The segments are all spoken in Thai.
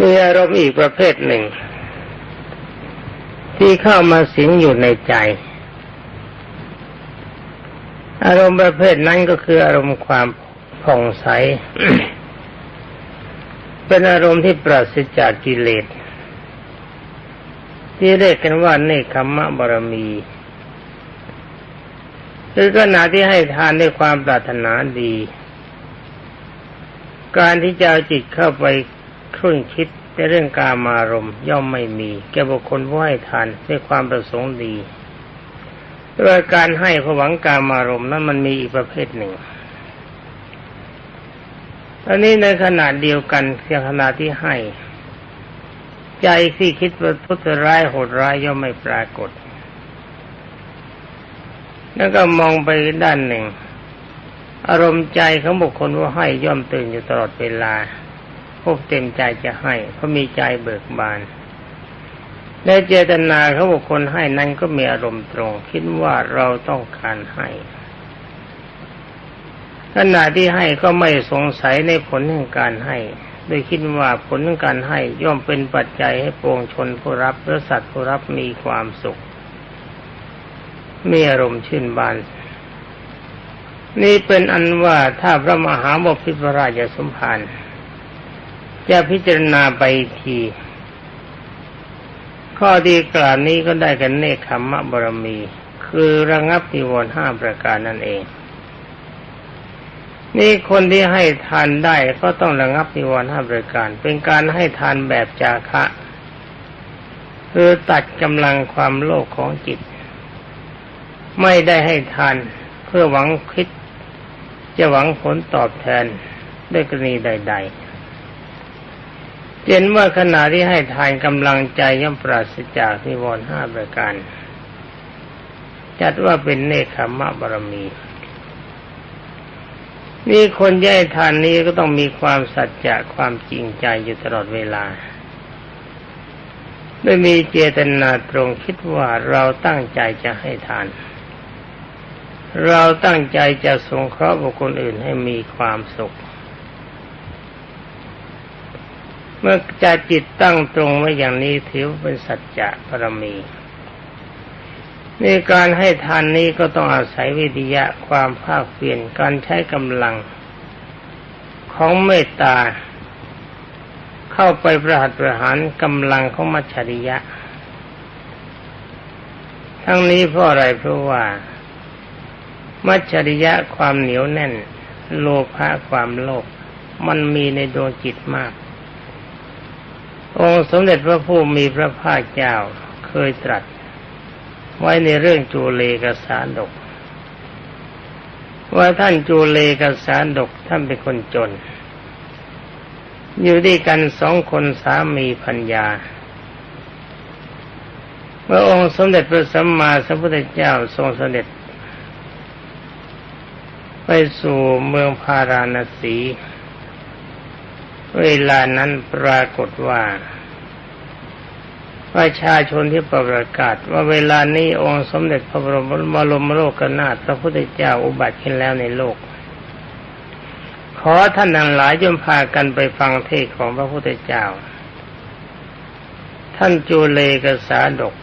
มีอารมณ์อีกประเภทหนึ่ง ที่เข้ามาสิงอยู่ในใจ อารมณ์ประเภทนั้นก็คืออารมณ์ความผ่องใส เป็นอารมณ์ที่ปราศจากกิเลสที่เรียกกันว่าเนคขมะบารมีคือขณะที่ให้ทานด้วยความปรารถนาดี การที่จะเอาจิตเข้าไป ครุ่นคิดในเรื่องการมารมย่อมไม่มี แก่บุคคลผู้ให้ทานด้วยความประสงค์ดีโดยการให้ผหวังการมารมนั้นมันมีอีกประเภทหนึ่งอันนี้ในขณะเดียวกันเพียงขณะที่ให้ ใจที่คิดว่าทุจร้ายโหดร้ายย่อมไม่ปรากฏ แล้วก็มองไปด้านหนึ่ง อารมณ์ใจของบุคคลว่าให้ย่อมตื่นอยู่ตลอดเวลา พบเต็มใจจะให้เพราะมีใจเบิกบานในเจตนาเของบุคคลให้นั้นก็มีอารมณ์ตรง คิดว่าเราต้องการให้ขณะที่ให้ก็ไม่สงสัยในผลแห่งการให้โดยคิดว่าผลของการให้ย่อมเป็นปัจจัยให้ปวงชนผู้รับและสัตว์ผู้รับมีความสุข มีอารมณ์ชื่นบาน นี่เป็นอันว่าถ้าพระมหาบพิตรราชสมภาร จะพิจารณาไปที ข้อดีกล่าวนี้ก็ได้กันเนคขมมะบรมี คือระงับนิวรณ์ห้าประการนั่นเอง นี่คนที่ให้ทานได้ก็ต้องระงับนิวรณ์ห้าประการ เป็นการให้ทานแบบจาคะ คือตัดกำลังความโลภของจิต ไม่ได้ให้ทานเพื่อหวังคิดจะหวังผลตอบแทนด้วยกรณีใด ๆ เห็นว่าขณะที่ให้ทานกำลังใจย่อมปราศจากนิวรณ์ห้าประการ จัดว่าเป็นเนคขมะบารมี นี่คนย่ทานนี้ก็ต้องมีความสัจจะความจริงใจอยู่ตลอดเวลาไม่มีเจตนาตรงคิดว่าเราตั้งใจจะให้ทาน เราตั้งใจจะสงเคราะห์บุคคลอื่นให้มีความสุข เมื่อจะจิตตั้งตรงไว้อย่างนี้ถือเป็นสัจจะปรมีในการให้ทานนี้ก็ต้องอาศัยวิทยะความภาคเปลี่ยนการใช้กำลัง ของเมตตา เข้าไปประหัตประหารกำลังของมัจฉริยะ ทั้งนี้เพราะอะไรเพราะว่า มัจฉริยะความเหนียวแน่น โลภะความโลภมันมีในดวงจิตมาก องค์สมเด็จพระผู้มีพระภาคเจ้าเคยตรัส ไว้ในเรื่องจูเลกสารดก ว่าท่านจูเลกสารดกท่านเป็นคนจน อยู่ด้วยกันสองคนสามีพัญญา เมื่อองค์สมเด็จพระสัมมาสัมพุทธเจ้าทรงเสด็จ ไปสู่เมืองพาราณสี เวลานั้นปรากฏว่าประชาชนที่ประกาศ ว่าเวลานี้องค์สมเด็จพระบรมบรมโลกนาถพระพุทธเจ้าอุบัติขึ้นแล้วในโลก ขอท่านทั้งหลายจงพากันไปฟังเทศของพระพุทธเจ้า ท่านจูเลกษาดก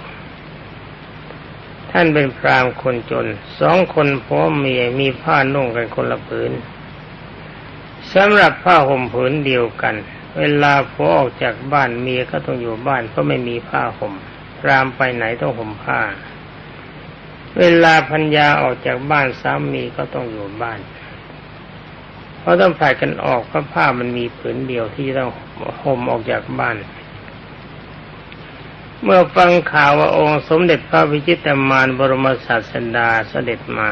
ท่านเป็นพรามคนจน สองคนพ่อเมียมีผ้านุ่งกันคนละผืน สำหรับผ้าห่มผืนเดียวกัน เวลาผัวออกจากบ้านเมียก็ต้องอยู่บ้านเพราะไม่มีผ้าห่มรามไปไหนต้องห่มผ้า เวลาพัญญาออกจากบ้านสามีก็ต้องอยู่บ้าน เพราะต้องผลัดกันออกเพราะผ้ามันมีผืนเดียวที่ต้องห่มออกจากบ้าน เมื่อฟังข่าวว่าองค์สมเด็จพระวิจิตรมารบรมศาสดาเสด็จมา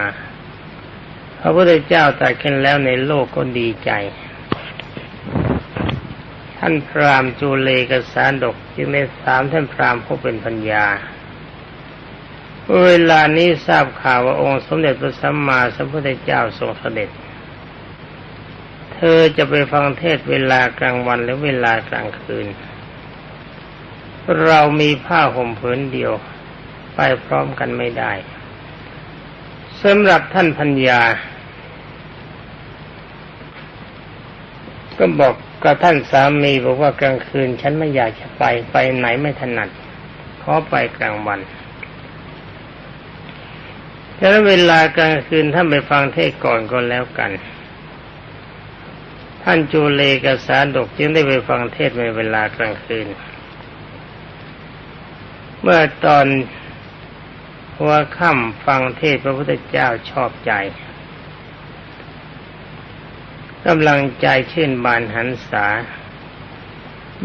พระพุทธเจ้าตรัสขึ้นแล้วในโลกก็ดีใจ ท่านพรามจูเลกสารดกจึงได้ถามท่านพรามผู้เป็นปัญญาเวลานี้ทราบข่าวว่าองค์สมเด็จพระสัมมาสัมพุทธเจ้าทรงเสด็จ เธอจะไปฟังเทศเวลากลางวันหรือเวลากลางคืน เรามีผ้าห่มผืนเดียว ไปพร้อมกันไม่ได้สำหรับท่านพัญญา ก็บอกกับท่านสามีบอกว่ากลางคืน ฉันไม่อยากจะไปไปไหนไม่ถนัด ขอไปกลางวันแต่เวลากลางคืนท่านไปฟังเทศก่อนก็แล้วกัน ท่านจูเลกสาดกจึงได้ไปฟังเทศในเวลากลางคืน เมื่อตอนหัวค่ำฟังเทศพระพุทธเจ้าชอบใจ กำลังใจเช่นบานหันษา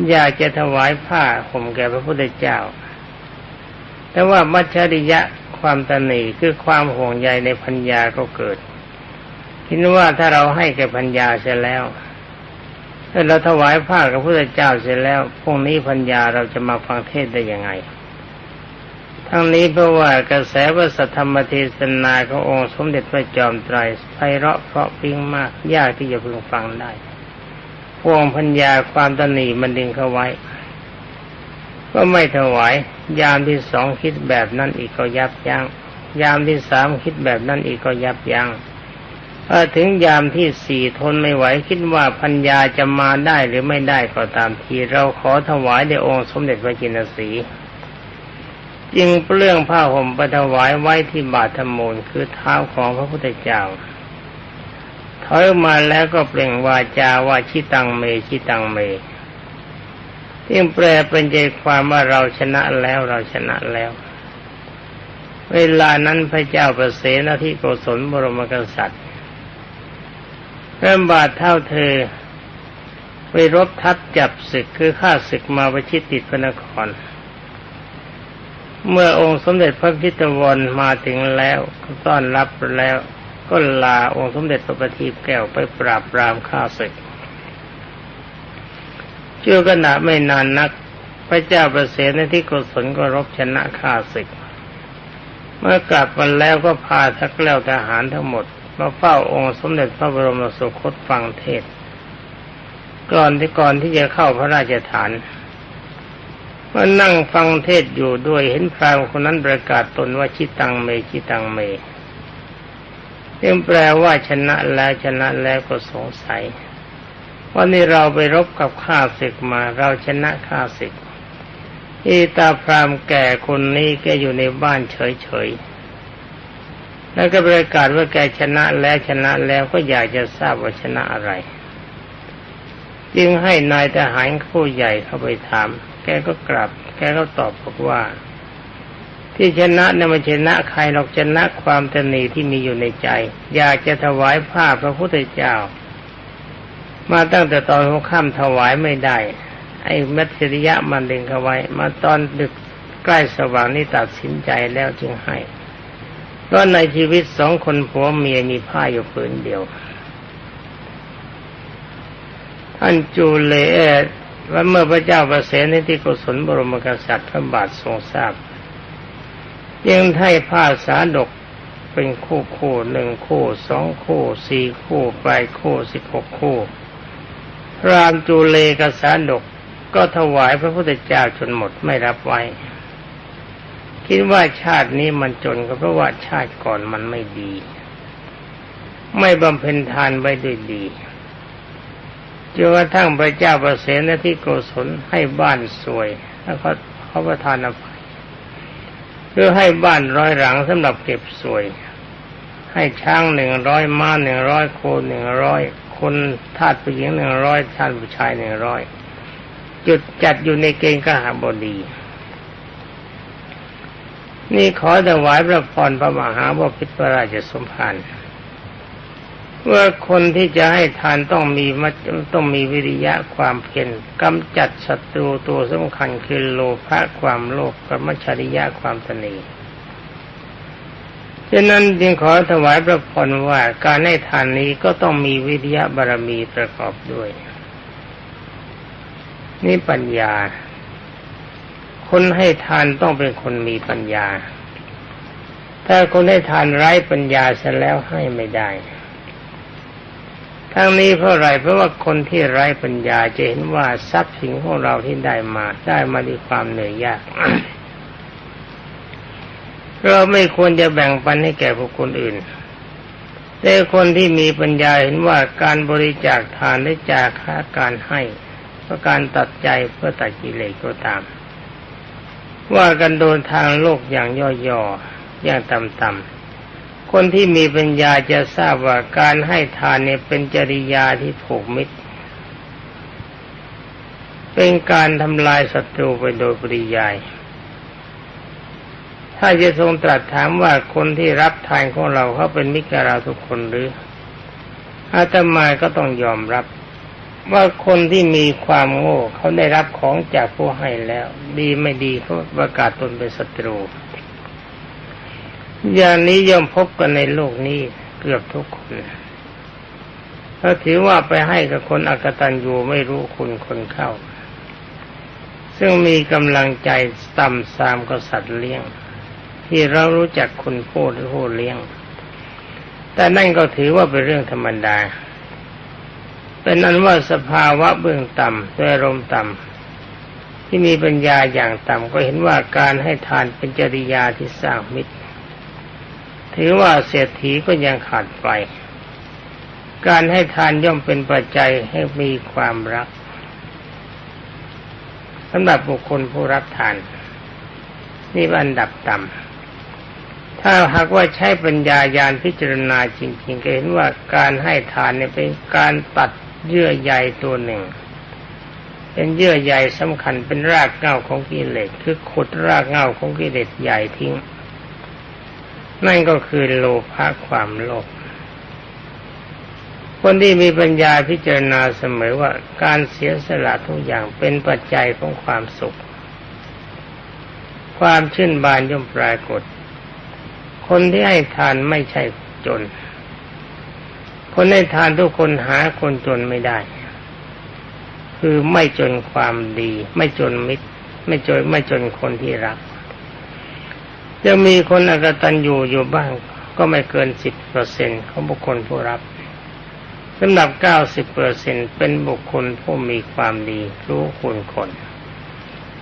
อยากจะถวายผ้าห่มแก่พระพุทธเจ้า แต่ว่ามัจฉริยะความตนีคือความห่วงใยในพัญญาก็เกิด คิดว่าถ้าเราให้แก่พัญญาเสร็จแล้วถ้าเราถวายผ้ากับพระพุทธเจ้าเสร็จแล้วพรุ่งนี้พัญญาเราจะมาฟังเทศได้ยังไง ทั้งนี้เพราะว่ากระแสวสธรรมเทศนาขององค์สมเด็จพระจอมไตรไพเราะเพราะพิ้งมาก ยากที่จะพึงฟังได้พวงพัญญาความตนีมันดึงเข้าไว้ ก็ไม่ถวาย ยามที่สองคิดแบบนั้นอีกก็ยับยัง้งยามที่สามคิดแบบนั้นอีกก็ยับยัง้งพอถึงยามที่สี่ทนไม่ไหวคิดว่าพัญญาจะมาได้หรือไม่ได้ก็ตามที เราขอถวายในองค์สมเด็จพระจินสี จึงเปลื้องผ้าห่มไปถวายไว้ที่บาทธมูลคือเท้าของพระพุทธเจ้าถอยมาแล้วก็เปล่งวาจาว่าชิตังเมชิตังเมที่แปลเป็นใจความว่าเราชนะแล้วเราชนะแล้ว เวลานั้นพระเจ้าประเสนที่โกศลบรมกษัตริย์เริ่มบาดเท่าเธอไปรบทัพจับศึกคือฆ่าศึกมาประชิดติดพระนคร เมื่อองค์สมเด็จพระพิตวรมาถึงแล้วต้อนรับแล้วก็ลาองค์สมเด็จพระปฏิบแก้วไปปราบปรามข้าศึกชั่วขณะไม่นานนัก พระเจ้าประเสในที่กุศลก็รบชนะข้าศึก เมื่อกลับมาแล้วก็พาทักแล้วทหารทั้งหมดมาเฝ้าองค์สมเด็จพระบรมสุคตฟังเทศ ก่อนที่ก่อนที่จะเข้าพระราชฐาน มื่อนั่งฟังเทศอยู่ด้วยเห็นพรามคนนั้นประกาศตนว่าชิตังเมชิตังเมจึงแปลว่าชนะแล้วชนะแล้วก็สงสัยวันนี้เราไปรบกับข้าศึกมาเราชนะข้าศึกอีตาพรามแก่คนนี้แกอยู่ในบ้านเฉยๆ แล้วก็ประกาศว่าแกชนะแล้วชนะแล้วก็อยากจะทราบว่าชนะอะไร จึงให้นายทหารผู้ใหญ่เข้าไปถาม แกก็กลับ แกก็ตอบบอกว่า ที่ชนะเนี่ยมันชนะใครหรอกชนะความตนีที่มีอยู่ในใจ อยากจะถวายผ้าพระพุทธเจ้า มาตั้งแต่ตอนหัวค่ำถวายไม่ได้ ไอ้มัจริยะมันดึงเขาไว้ มาตอนดึกใกล้สว่างนี่ตัดสินใจแล้วจึงให้เพราะในชีวิตสองคนผัวเมียมีผ้าอยู่ผืนเดียวท่านจูเล ว่าเมื่อพระเจ้าประเสนที่กุศลบรมกษัตริย์พระบาททรงทราบยังให้ผ้าสาดกเป็นคู่คู่หนึ่งคู่สองคู่สี่คู่ไปคู่สิบหกคู่ รามจูเลกสาดกก็ถวายพระพุทธเจ้าจนหมดไม่รับไว้ คิดว่าชาตินี้มันจนก็เพราะว่าชาติก่อนมันไม่ดี ไม่บำเพ็ญทานไว้ด้วยดี จนกระทั่งพระเจ้าประเสนที่โกศลให้บ้านสวยแล้วก็เขาประทานอภัยเพื่อให้บ้านร้อยหลังสำหรับเก็บสวย ให้ช้างหนึ่งร้อยม้าหนึ่งร้อยโคหนึ่งร้อยคนทาสผู้หญิงหนึ่งร้อยทาสผู้ชายหนึ่งร้อยจุดจัดอยู่ในเกณฑ์กหาบดี นี่ขอถวายพระพรพระมหาบพิตรราชสมภาร ว่าคนที่จะให้ทานต้องมีมัต้องมีวิริยะความเพียรกำจัดศัตรูตัวสำคัญคือโลภะความโลภกับมัจริยะความตนีฉะนั้นจึงขอถวายพระพรว่าการให้ทานนี้ก็ต้องมีวิริยะบารมีประกอบด้วย นี่ปัญญา คนให้ทานต้องเป็นคนมีปัญญา ถ้าคนให้ทานไร้ปัญญาเสียแล้วให้ไม่ได้ ทั้งนี้เพราะอะไรเพราะว่าคนที่ไร้ปัญญาจะเห็นว่าทรัพย์สินของเราที่ได้มาได้มาด้วยความเหนื่อยยาก เราไม่ควรจะแบ่งปันให้แก่บุคคลอื่น แต่คนที่มีปัญญาเห็นว่าการบริจาคทานและจากค่าการให้เพื่อการตัดใจเพื่อตัดกิเลสก็ตาม ว่ากันโดนทางโลกอย่างย่อๆอย่างต่ำๆ คนที่มีปัญญาจะทราบว่าการให้ทานเนี่ยเป็นจริยาที่ผูกมิตร เป็นการทำลายศัตรูไปโดยปริยาย ถ้าจะทรงตรัสถามว่าคนที่รับทานของเราเขาเป็นมิตรกับเราทุกคนหรืออาตมาก็ต้องยอมรับ ว่าคนที่มีความโง่เขาได้รับของจากผู้ให้แล้ว ดีไม่ดีเขาประกาศตนเป็นศัตรู อย่างนี้ย่อมพบกันในโลกนี้เกือบทุกคนถ้าถือว่าไปให้กับคนอักตันยูไม่รู้คุณคนเข้า ซึ่งมีกำลังใจต่ำซามกับสัตว์เลี้ยง ที่เรารู้จักคุณพูดหรือผู้เลี้ยง แต่นั่นก็ถือว่าเป็นเรื่องธรรมดา เป็นนั้นว่าสภาวะเบื้องต่ำด้วยรมต่ำที่มีปัญญาอย่างต่ำก็เห็นว่าการให้ทานเป็นจริยาที่สร้างมิตร ถือว่าเศรษฐีก็ยังขาดไป การให้ทานย่อมเป็นปัจจัยให้มีความรักสำหรับบุคคลผู้รับทาน นี่อันดับต่ำถ้าหากว่าใช้ปัญญายาณพิจารณาจริงๆก็เห็นว่าการให้ทานเนี่ยเป็นการตัดเยื่อใยตัวหนึ่ง เป็นเยื่อใยสำคัญเป็นรากเหง้าของกิเลสคือขุดรากเหง้าของกิเลสใหญ่ทิ้ง นั่นก็คือโลภะความโลภคนที่มีปัญญาพิจารณาเสมอว่าการเสียสละทุกอย่างเป็นปัจจัยของความสุข ความชื่นบานย่อมปรากฏ คนที่ให้ทานไม่ใช่จน คนให้ทานทุกคนหาคนจนไม่ได้ คือไม่จนความดี ไม่จนมิตร ไม่จนไม่จนคนที่รัก จะมีคนอกตันอยู่อยู่บ้างก็ไม่เกินสิบเปอร์เซ็นของบุคคลผู้รับสำหรับเก้าสิบเปอร์เซ็นเป็นบุคคลผู้มีความดีรู้คุณคน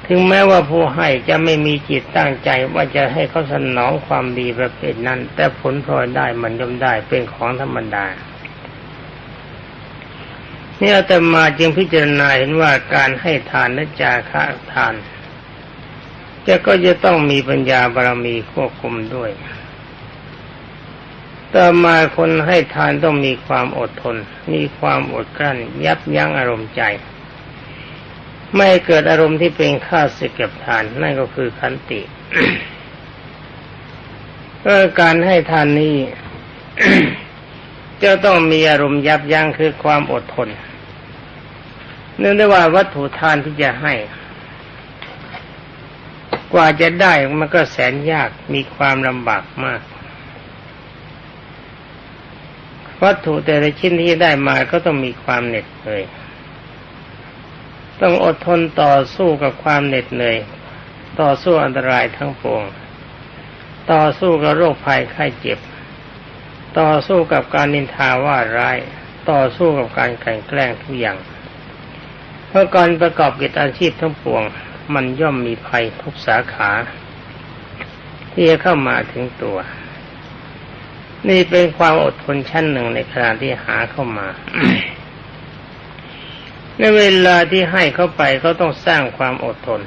ถึงแม้ว่าผู้ให้จะไม่มีจิตตั้งใจว่าจะให้เขาสนองความดีประเภทนั้น แต่ผลพลอยได้มันย่อมได้เป็นของธรรมดานี่อาตมาจึงพิจารณาเห็นว่าการให้ทานและจาคะทาน จะก็จะต้องมีปัญญาบารมีควบคุมด้วย ต่อมาคนให้ทานต้องมีความอดทน มีความอดกลั้น ยับยั้งอารมณ์ใจ ไม่เกิดอารมณ์ที่เป็นข้าศึกกับทาน นั่นก็คือขันติเพื่อการให้ทานนี้จะต้องมีอารมณ์ยับยั้งคือความอดทนเนื่องด้วยว่าวัตถุทานที่จะให้ กว่าจะได้มันก็แสนยากมีความลำบากมาก วัตถุแต่ละชิ้นที่ได้มาก็ต้องมีความเหน็ดเหนื่อยต้องอดทนต่อสู้กับความเหน็ดเหนื่อยต่อสู้อันตรายทั้งปวง ต่อสู้กับโรคภัยไข้เจ็บ ต่อสู้กับการนินทาว่าร้าย ต่อสู้กับการแข่งแกล้งทุกอย่าง เพราะการประกอบกิจอาชีพทั้งปวง มันย่อมมีภัยทุกสาขา ที่จะเข้ามาถึงตัว นี่เป็นความอดทนชั้นหนึ่งในขณะที่หาเข้ามาในเวลาที่ให้เข้าไปก็ต้องสร้างความอดทน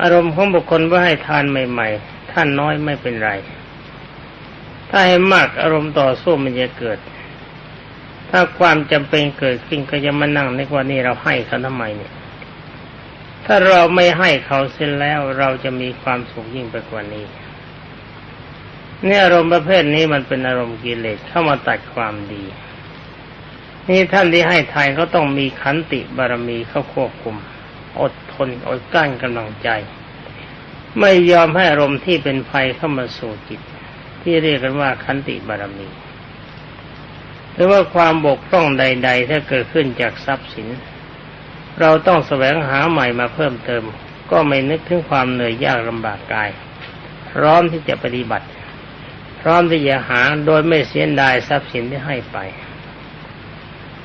อารมณ์ของบุคคลว่าให้ทานใหม่ ๆ ท่านน้อยไม่เป็นไร ถ้าให้มากอารมณ์ต่อสู้มันจะเกิด ถ้าความจำเป็นเกิดขึ้นก็จะมานั่งในว่านี่เราให้เขาทำไมเนี่ย ถ้าเราไม่ให้เขาเสร็จแล้วเราจะมีความสุขยิ่งไปกว่านี้เนี่ยอารมณ์ประเภทนี้มันเป็นอารมณ์กิเลสเข้ามาตัดความดี นี่ท่านที่ให้ทานก็ต้องมีขันติบารมีเข้าควบคุม อดทนอดกั้นกำลังใจ ไม่ยอมให้อารมณ์ที่เป็นภัยเข้ามาสู่จิต ที่เรียกกันว่าขันติบารมี หรือว่าความบกพร่องใด ๆ ถ้าเกิดขึ้นจากทรัพย์สิน เราต้องแสวงหาใหม่มาเพิ่มเติม ก็ไม่นึกถึงความเหนื่อยยากลำบากกาย พร้อมที่จะปฏิบัติ พร้อมที่จะหาโดยไม่เสียดายทรัพย์สินที่ให้ไป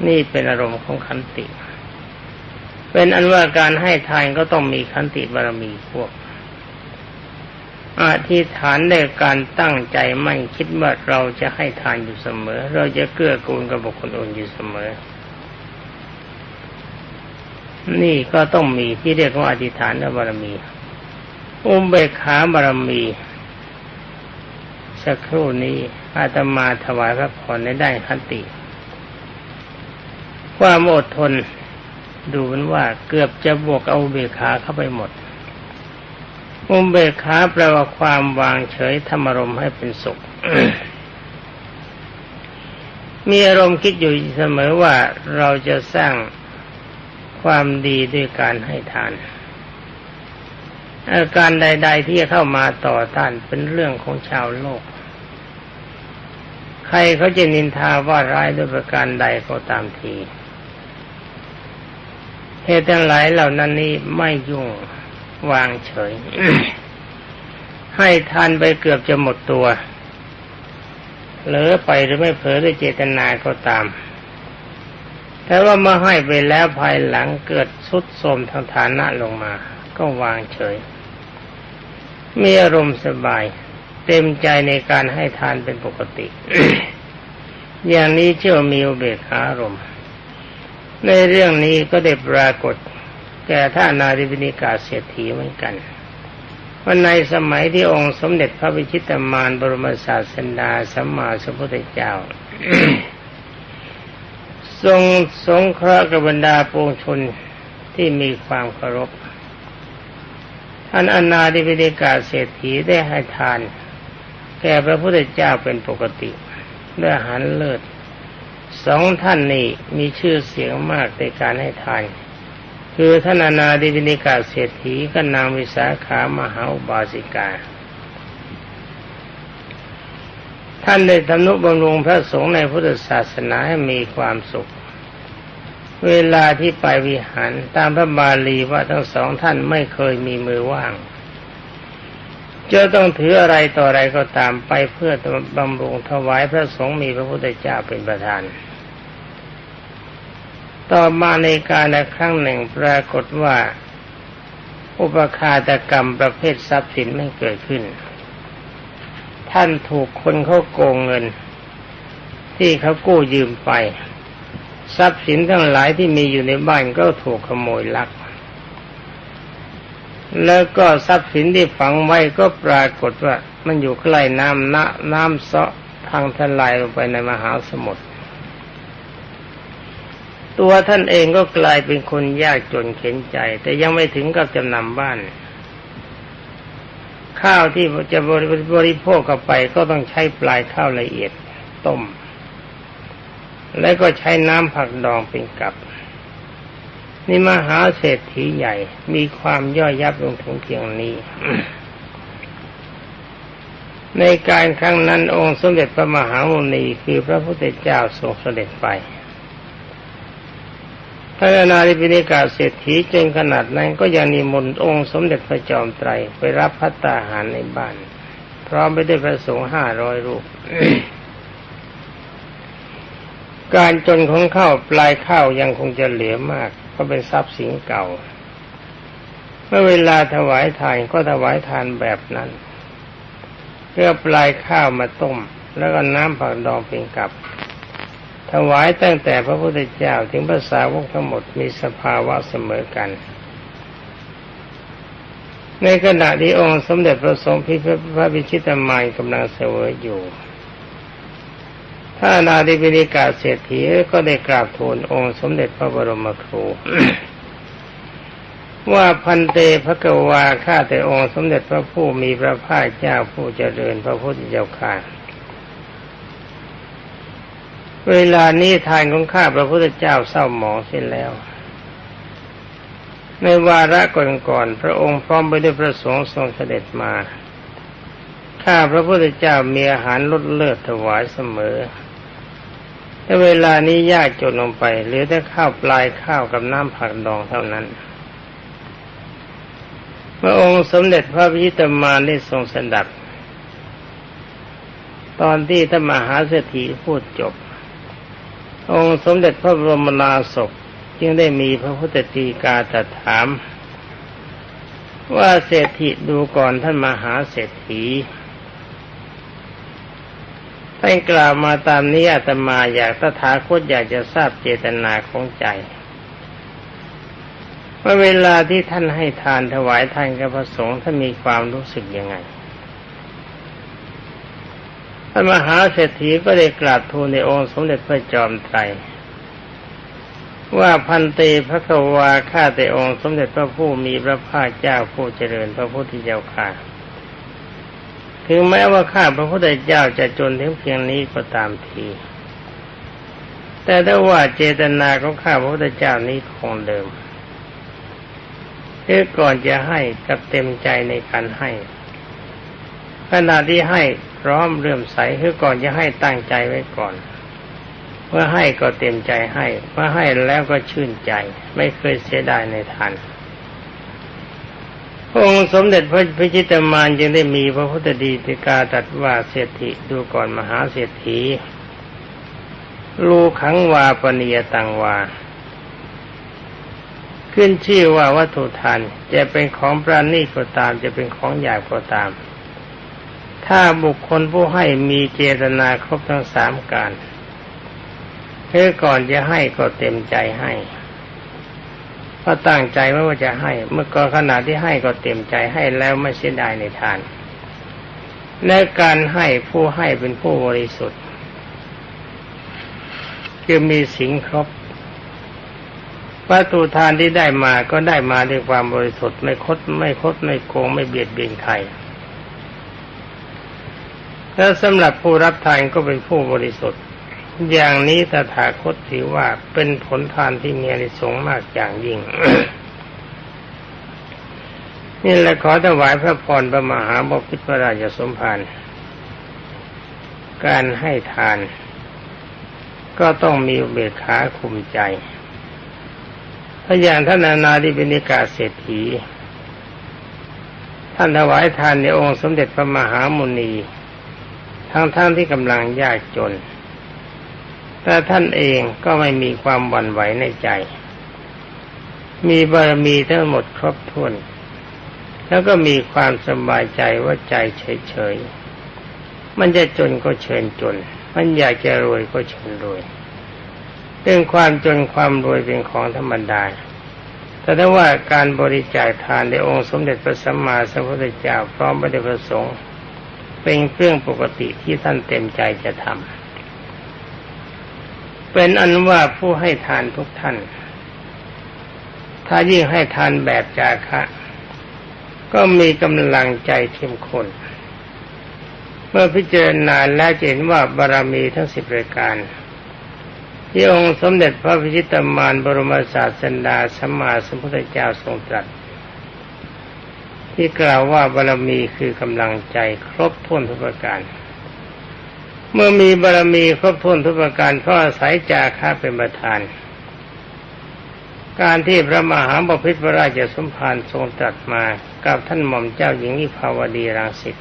นี่เป็นอารมณ์ของขันติ เป็นอันว่าการให้ทานก็ต้องมีขันติบารมีพวกอธิษฐานในการตั้งใจไม่คิดว่าเราจะให้ทานอยู่เสมอ เราจะเกื้อกูลกับบุคคลอื่นอยู่เสมอ นี่ก็ต้องมีที่เรียกว่าอธิษฐานบารมี อุเบกขาบารมี สักครู่นี้อาตมาถวายพระพรในได้คันติ ความอดทน ดูกันว่าเกือบจะบวกเอาเบกขาเข้าไปหมด อุเบกขาแปลว่าความวางเฉยธรรมรมให้เป็นสุขมีอารมณ์คิดอยู่เสมอว่าเราจะสร้าง ความดีด้วยการให้ทาน อาการใด ๆ ที่เข้ามาต่อต้านเป็นเรื่องของชาวโลก ใครเขาจะนินทาว่าร้ายด้วยประการใดก็ตามทีเหตุทั้งหลายเหล่านั้นนี้ไม่ยุ่งวางเฉย ให้ทานไปเกือบจะหมดตัวเหลือไปหรือไม่เผลอด้วยเจตนาก็ตาม แต่ว่าเมื่อให้ไปแล้วภายหลังเกิดสุดโทมทางฐานะลงมา ก็วางเฉย มีอารมณ์สบาย เต็มใจในการให้ทานเป็นปกติ อย่างนี้เชื่อมีอุเบกขาอารมณ์ ในเรื่องนี้ก็ได้ปรากฏ แก่ท่านาริวินิกาเศรษฐีเหมือนกันว่าในสมัยที่องค์สมเด็จพระวิชิตามานบรมศาสดาสัมมาสัมพุทธเจ้า ทรงสงเคราะห์กับบรรดาปวงชนที่มีความเคารพท่านอนาธิบิกาเศรษฐีได้ให้ทาน แก่พระพุทธเจ้าเป็นปกติด้วยหันเลิศสองท่านนี้มีชื่อเสียงมากในการให้ทาน คือท่านอนาดิวินิกาเศรษฐีกับนางวิสาขามหาบาสิกา ท่านได้ทำนุบำรุงพระสงฆ์ในพุทธศาสนาให้มีความสุข เวลาที่ไปวิหารตามพระบาลีว่าทั้งสองท่านไม่เคยมีมือว่าง จะต้องถืออะไรต่ออะไรก็ตามไปเพื่อบำรุงถวายพระสงฆ์มีพระพุทธเจ้าเป็นประธาน ต่อมาในการในครั้งหนึ่งปรากฏว่า อุปคาตกรรมประเภททรัพย์สินไม่เกิดขึ้น ท่านถูกคนเขาโกงเงิน ที่เขากู้ยืมไป ทรัพย์สินทั้งหลายที่มีอยู่ในบ้านก็ถูกขโมยลัก แล้วก็ทรัพย์สินที่ฝังไว้ก็ปรากฏว่ามันอยู่ใกล้น้ำน้ำน้ำเซาะทางทลายลงไปในมหาสมุทรตัวท่านเองก็กลายเป็นคนยากจนเข็นใจ แต่ยังไม่ถึงกับจำนำบ้าน ข้าวที่จะบริโภคเข้าไปก็ต้องใช้ปลายข้าวละเอียดต้ม แล้วก็ใช้น้ำผักดองเป็นกับนี่มหาเศรษฐีใหญ่ มีความย่อยยับลงถึงเพียงนี้ ในการครั้งนั้นองค์สมเด็จพระมหามุนีคือพระพุทธเจ้าทรงเสด็จไป พระนาริปิณิกาเศรษฐีจนขนาดนั้นก็ยังนิมนต์องค์สมเด็จพระจอมไตรไปรับพัตตาหารในบ้าน พร้อมไปด้วยพระสงฆ์ห้าร้อยรูป การจนของข้าวปลายข้าวยังคงจะเหลือมาก ก็เป็นทรัพย์สินเก่า เมื่อเวลาถวายทานก็ถวายทานแบบนั้นเพื่อปลายข้าวมาต้ม แล้วก็น้ำผักดองเป็นกับ ถวายตั้งแต่พระพุทธเจ้าถึงภาษาวกทั้งหมดมีสภาวะเสมอกัน ในขณะที่องค์สมเด็จพระสงฆ์พิพระพิชิตามายกำลังเสวยอยู่ถ้านาดิบินิกาเศรษฐีก็ได้กราบทูลองค์สมเด็จพระบรมครู ว่าพันเตพระกวาข้าแต่องค์สมเด็จพระผู้มีพระภาคเจ้าผู้เจริญพระพุทธเจ้าข้า เวลานี้ทานของข้าพระพุทธเจ้าเศร้าหมองเส้นแล้ว ในวาระก่อนๆพระองค์พร้อมไปด้วยพระสงฆ์ทรงเสด็จมา ข้าพระพุทธเจ้ามีอาหารลดเลือดถวายเสมอแต่เวลานี้ยากจนลงไปเหลือแต่ข้าวปลายข้าวกับน้ำผักดองเท่านั้นพระองค์สมเด็จพระพิตรมาได้ทรงสันดับ ตอนที่ธรรมหาเศรษฐีพูดจบ องค์สมเด็จพระบรมนาศกจึงได้มีพระพุทธตีกาตรัสถาม ว่าเศรษฐีดูก่อนท่านมหาเศรษฐีท่านกล่าวมาตามนี้อาตมาอยากตถาคตอยากจะทราบเจตนาของใจว่าเวลาที่ท่านให้ทานถวายทานกับพระสงฆ์ท่านมีความรู้สึกยังไง พระมหาเศรษฐีก็ได้กราบทูลในองค์สมเด็จพระจอมไตรว่าพันเตพระกวาข้าแต่องค์สมเด็จพระผู้มีพระภาคเจ้าผู้เจริญพระพุทธเจ้าค่ะถึงแม้ว่าข้าพระพุทธเจ้าจะจนถึงเพียงนี้ก็ตามที แต่ถ้าว่าเจตนาของข้าพระพุทธเจ้านี้คงเดิมคือก่อนจะให้กับเต็มใจในการให้ ขณะที่ให้ พร้อมเรื่มใสคือก่อนจะให้ตั้งใจไว้ก่อนเมื่อให้ก็เต็มใจให้เมื่อให้แล้วก็ชื่นใจ ไม่เคยเสียดายในทานองค์สมเด็จพระพิจิตรมานยังได้มีพระพุทธดีติกาตัดว่าเศรษฐีดูก่อนมหาเศรษฐีลูขังวาปณียตังวา ขึ้นชื่อว่าวัตถุทานจะเป็นของปราณีก็ตาม จะเป็นของหยาบก็ตาม ถ้าบุคคลผู้ให้มีเจตนาครบทั้งสามการคือก่อนจะให้ก็เต็มใจให้พอตั้งใจว่าจะให้ เมื่อก่อนขณะที่ให้ก็เต็มใจให้แล้วไม่เสียดายในทาน และการให้ผู้ให้เป็นผู้บริสุทธิ์คือมีสิ่งครบวัตถุทานที่ได้มาก็ได้มาด้วยความบริสุทธิ์ไม่คดไม่คดไม่โกงไม่เบียดเบียนใคร แล้วสำหรับผู้รับทานก็เป็นผู้บริสุทธิ์ อย่างนี้ตถาคตถือว่าเป็นผลทานที่มีอนิสงส์มากอย่างยิ่ง นี่แหละขอถวายพระพรพระมหาบพิตรพระราชสมภารการให้ทาน ก็ต้องมีเบิกขาคุมใจ ถ้าอย่างท่านนานาดิบินิกาเศรษฐีท่านถวายทานในองค์สมเด็จพระมหามุนี ทั้งๆทที่กำลังยากจน แต่ท่านเองก็ไม่มีความหวั่นไหวในใจ มีบารมีทั้งหมดครบถ้วน แล้วก็มีความสบายใจว่าใจเฉยๆ มันจะจนก็เชิญจน มันอยากจะรวยก็เชิญรวย เรื่องความจนความรวยเป็นของธรรมดาแต่ถ้าว่าการบริจาคทานในองค์สมเด็จพระสัมมาสัมพุทธเจ้าพร้อมพระเดชพระสงฆ์ เป็นเรื่องปกติที่ท่านเต็มใจจะทำเป็นอันว่าผู้ให้ทานทุกท่าน ถ้ายิ่งให้ทานแบบจาคะ ก็มีกำลังใจเข้มข้นเมื่อพิจารณาแล้วเห็นว่าบารมีทั้งสิบรายการที่องค์สมเด็จพระพิชิตมานบรมศาสดาสัมมาสัมพุทธเจ้าทรงตรัส ที่กล่าวว่าบารมีคือกำลังใจครบถ้วนทุกประการ เมื่อมีบารมีครบถ้วนทุกประการเพราะอาศัยจาค่าเป็นประธาน การที่พระมหาบพิตรพระราชสมภารทรงตรัสมากับท่านหม่อมเจ้าหญิงวิภาวดีรังสิต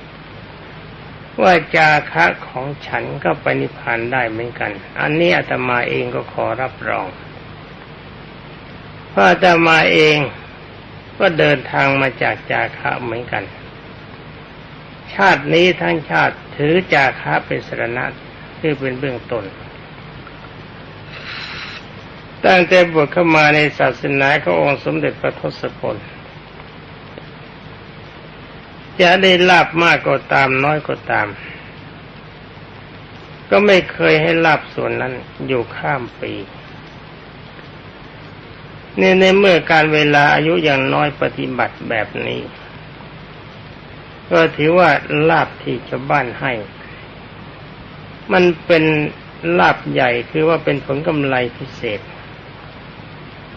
ว่าจาคะของฉันก็ไปนิพพานได้เหมือนกัน อันนี้อาตมาเองก็ขอรับรองพระอาตมาเอง ก็เดินทางมาจากจาคะเหมือนกัน ชาตินี้ทั้งชาติถือจาคะเป็นสรณะคือเป็นเบื้องต้นตั้งแต่บวชเข้ามาในศาสนาขององค์สมเด็จพระทศพลจะได้ลาบมากก็ตามน้อยก็ตาม ก็ไม่เคยให้ลาบส่วนนั้นอยู่ข้ามปี ในในเมื่อการเวลาอายุอย่างน้อยปฏิบัติแบบนี้ ก็ถือว่าลาบที่ชาวบ้านให้ มันเป็นลาบใหญ่คือว่าเป็นผลกำไรพิเศษ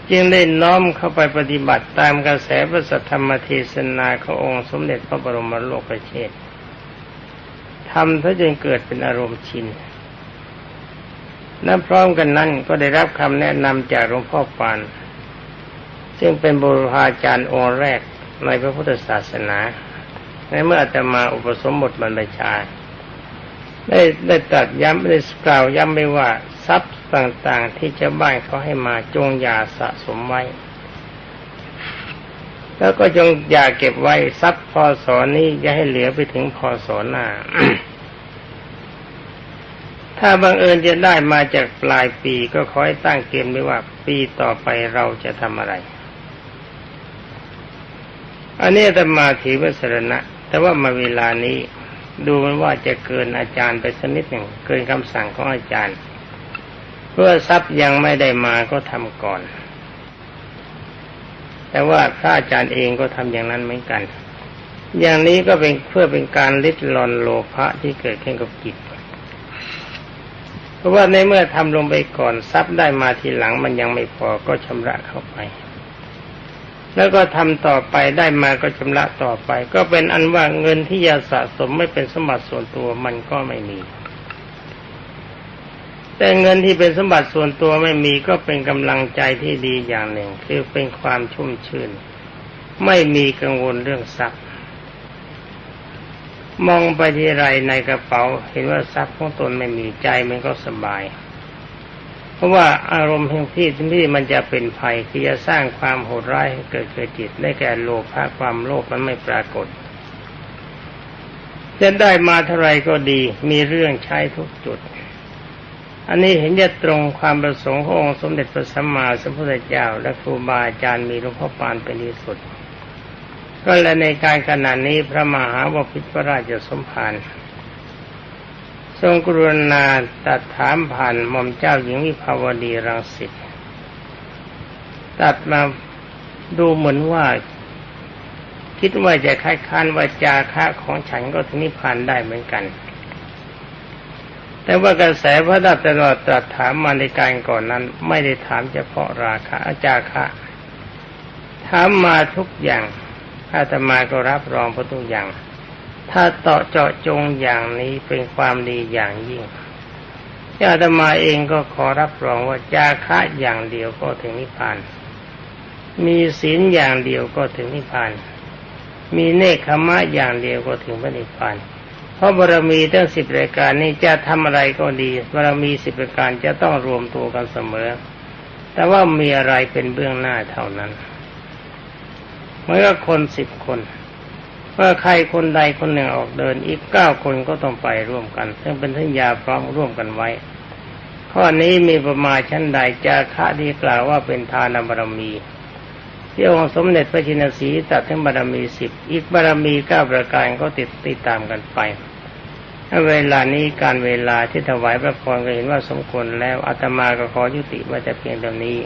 จึงได้น้อมเข้าไปปฏิบัติตามกระแสพระสัทธรรมเทศนาขององค์สมเด็จพระบรมโลกประเชษทำถ้าจนเกิดเป็นอารมณ์ชินและพร้อมกันนั้นก็ได้รับคำแนะนำจากหลวงพ่อปาน ซึ่งเป็นบุรพาจารย์องค์แรกในพระพุทธศาสนาในเมื่ออาตมาอุปสมบทบรรพชา ได้ได้ตัดย้ำได้กล่าวย้ำไม่ว่าทรัพย์ต่างๆที่เจ้าบ้านเขาให้มาจงอย่าสะสมไว้ แล้วก็จงอย่าเก็บไว้ทรัพย์พศนี้อย่าให้เหลือไปถึงพศหน้าถ้าบังเอิญจะได้มาจากปลายปีก็ขอให้ตั้งเกณฑ์ไว้ว่าปีต่อไปเราจะทำอะไร อันนี้ธรรมาถือว่าสรณะ แต่ว่ามาเวลานี้ดูมันว่าจะเกินอาจารย์ไปสักนิดหนึ่งเกินคำสั่งของอาจารย์ เพื่อทรัพย์ยังไม่ได้มาก็ทำก่อน แต่ว่าพระอาจารย์เองก็ทำอย่างนั้นเหมือนกัน อย่างนี้ก็เป็นเพื่อเป็นการลิดรอนโลภะที่เกิดขึ้นกับจิตเพราะว่าในเมื่อทำลงไปก่อนทรัพย์ได้มาทีหลังมันยังไม่พอก็ชำระเข้าไป แล้วก็ทำต่อไปได้มาก็ชำระต่อไป ก็เป็นอันว่าเงินที่จะสะสมไม่เป็นสมบัติส่วนตัวมันก็ไม่มี แต่เงินที่เป็นสมบัติส่วนตัวไม่มีก็เป็นกำลังใจที่ดีอย่างหนึ่ง คือเป็นความชุ่มชื่น ไม่มีกังวลเรื่องทรัพย์ มองไปที่ไรในกระเป๋า เห็นว่าทรัพย์ของตนไม่มีใจมันก็สบาย ราะว่าอารมณ์แห่งที่ที่มันจะเป็นภัยที่จะสร้างความโหดร้ายให้เกิดเกิดจิตได้แก่โลภะความโลภมันไม่ปรากฏจะได้มาเท่าไรก็ดี มีเรื่องใช้ทุกจุด อันนี้เห็นจะตรงความประสงค์ขององค์สมเด็จพระสัมมาสัมพุทธเจ้า และครูบาอาจารย์มีหลวงพ่อปานเป็นที่สุด ก็และในการขณะนี้พระมหาวพิตรราชสมภาร ทรงกรุณาตัดถามผ่านหม่อมเจ้าหญิงวิภาวดีรังสิตตัดมาดูเหมือนว่า คิดว่าจะคายค้านวาจาคะของฉันก็ถึงนิพพานได้เหมือนกัน แต่ว่ากระแสพระดับตลอดตรัสถามมาในการก่อนนั้น ไม่ได้ถามเฉพาะราคะอาจาคะถามมาทุกอย่างอาตมาก็รับรองพระทุกอย่าง ถ้าต่อเจาะจงอย่างนี้เป็นความดีอย่างยิ่งอาตมาเองก็ขอรับรองว่าจาคะอย่างเดียวก็ถึงนิพพาน มีศีลอย่างเดียวก็ถึงนิพพาน มีเนคขมะอย่างเดียวก็ถึงพระนิพพาน เพราะบารมีทั้งสิบรายการนี้จะทำอะไรก็ดีบารมีสิบรายการจะต้องรวมตัวกันเสมอ แต่ว่ามีอะไรเป็นเบื้องหน้าเท่านั้นเมื่อคนสิบคน เมื่อใครคนใดคนหนึ่งออกเดิน อีกเก้าคนก็ต้องไปร่วมกัน ซึ่งเป็นทัญญาพร้อมร่วมกันไว้ ข้อนี้มีประมาณชั้นใดจาคะที่กล่าวว่าเป็นทานบารมีที่องค์สมเด็จพระชินสีตัดทั้งบารมีสิบอีกบารมีเก้าประการก็ติดติดตามกันไปเวลานี้การเวลาที่ถวายพระพรก็เห็นว่าสมควรแล้วอาตมาก็ขอยุติว่าจะเพียงเท่านี้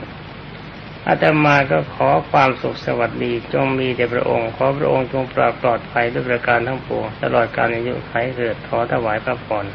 อาตมาก็ขอความสุขสวัสดีจงมีแด่พระองค์ ขอพระองค์จงปราบปลอดภัยด้วยประการทั้งปวงตลอดกาลอายุไขเกิดขอถวายพระพร